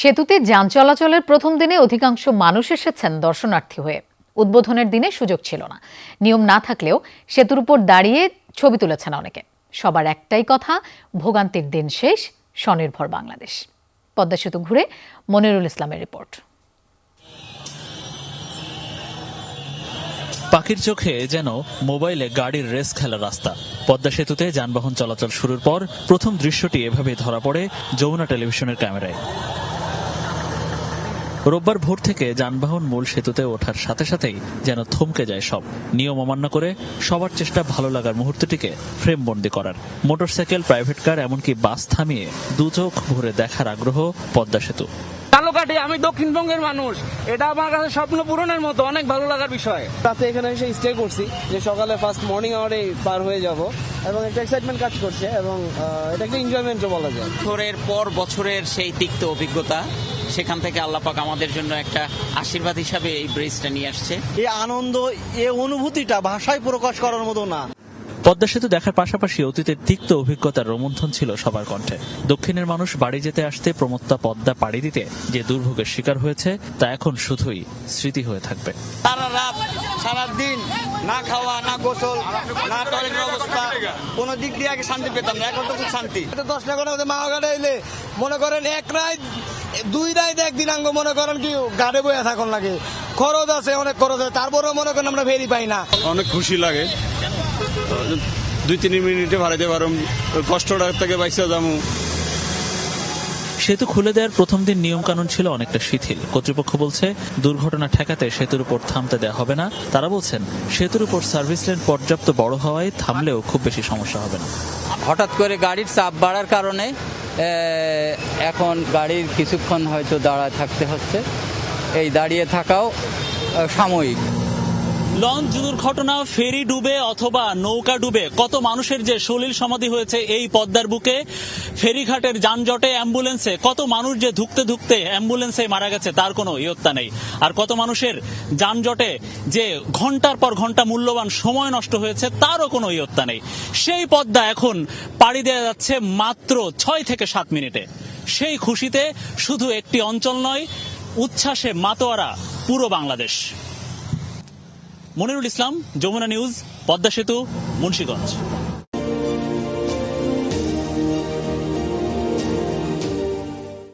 সেতুতে যান চলাচলের প্রথম দিনে অধিকাংশ মানুষ এসেছেন দর্শনার্থী হয়ে। উদ্বোধনের দিনে সুযোগ ছিল না। নিয়ম না থাকলেও সেতুর উপর দাঁড়িয়ে ছবি তুলেছেন অনেকে। সবার একটাই কথা, ভোগান্তির দিন শেষ, স্বনির্ভর বাংলাদেশ। পদ্মা সেতু ঘুরে মনিরুল ইসলামের রিপোর্ট। পাখির চোখে যেন মোবাইলে গাড়ির রেস খেলা রাস্তা। পদ্মা সেতুতে যানবাহন চলাচল শুরুর পর প্রথম দৃশ্যটি এভাবে ধরা পড়ে যমুনা টেলিভিশনের ক্যামেরায়। রোববার ভোর থেকে যানবাহন মূল সেতুতে ওঠার সাথে সাথেই যেন থমকে যায় সব। নিয়ম অমান্য করে সবার চেষ্টা ভালো লাগার মুহূর্তটিকে ফ্রেমবন্দি করার। মোটরসাইকেল প্রাইভেট কার এমনকি বাস থামিয়ে দু চোখ ভরে দেখার আগ্রহ পদ্মা সেতু। কালোকাটি আমি দক্ষিণবঙ্গের মানুষ। এটা আমার কাছে স্বপ্ন পূরণের মতো অনেক ভালো লাগার বিষয়। তাতে এখানে এসে স্টে করছি যে সকালে ফার্স্ট মর্নিং আওয়ারে পার হয়ে যাব এবং একটা এক্সাইটমেন্ট কাজ করছে এবং এটা একটা এনজয়মেন্টও বলা যায়। বছরের পর বছরের সেই তিক্ত অভিজ্ঞতা সেখান থেকে আল্লাপাক আমাদের জন্য একটা আশীর্বাদ হিসাবে এই ব্রিজটা নিয়ে আসছে। এই আনন্দ এ অনুভূতিটা ভাষায় প্রকাশ করার মতো না। পদ্মা সেতু দেখার পাশাপাশি অতীতের তিক্ত অভিজ্ঞতার রোমন্থন ছিল সবার কণ্ঠে। দক্ষিণের মানুষ বাড়ি যেতে আসতে প্রমত্তা পদ্মা পাড়ি দিতে যে দুর্ভোগের শিকার হয়েছে তা এখন শুধুই স্মৃতি হয়ে থাকবে। সারা রাত সারা দিন না খাওয়া না গোসল না টয়লেটের অবস্থা। কোনো দিক দিয়ে আগে শান্তি পেতাম না এখন তো খুব শান্তি। দশ টাকা করে মা গাড়ে এলে মনে করেন এক রাত দুই রাত একদিন আঙ্গ মনে করেন কি গাড়ে বয়ে থাকুন লাগে খরচ আছে অনেক খরচ আছে তারপরেও মনে করেন আমরা ফেরি পাই না। অনেক খুশি লাগে। দুই তিন মিনিটে ভাড়াইতে পারো কষ্টটা থেকে বাইসা যাব সেতু খুলে দেওয়ার প্রথম দিন নিয়মকানুন ছিল অনেকটা শিথিল। কর্তৃপক্ষ বলছে দুর্ঘটনা ঠেকাতে সেতুর উপর থামতে দেওয়া হবে না। তারা বলছেন সেতুর উপর সার্ভিস লেন পর্যাপ্ত বড় হওয়ায় থামলেও খুব বেশি সমস্যা হবে না। হঠাৎ করে গাড়ির চাপ বাড়ার কারণে এখন গাড়ির কিছুক্ষণ হয়তো দাঁড়ায় থাকতে হচ্ছে। এই দাঁড়িয়ে থাকাও সাময়িক। লঞ্চ দুর্ঘটনা ফেরি ডুবে অথবা নৌকা ডুবে, কত মানুষের যে সলিল সমাধি হয়েছে এই পদ্মার বুকে, ফেরিঘাটের যানজটে, অ্যাম্বুলেন্সে, কত মানুষ যে ধুকতে ধুকতে অ্যাম্বুলেন্সে মারা গেছে তার কোনো ইয়ত্তা নেই। আর কত মানুষের যানজটে যে ঘণ্টার পর ঘণ্টা মূল্যবান সময় নষ্ট হয়েছে তারও কোনো ইয়ত্তা নেই। সেই পদ্মা এখন পাড়ি দেওয়া যাচ্ছে মাত্র ছয় থেকে সাত মিনিটে। সেই খুশিতে শুধু একটি অঞ্চল নয়, উচ্ছ্বাসে মাতোয়ারা পুরো বাংলাদেশ। মনিরুল ইসলাম যমুনা নিউজ পদ্মা সেতু মুন্সীগঞ্জ।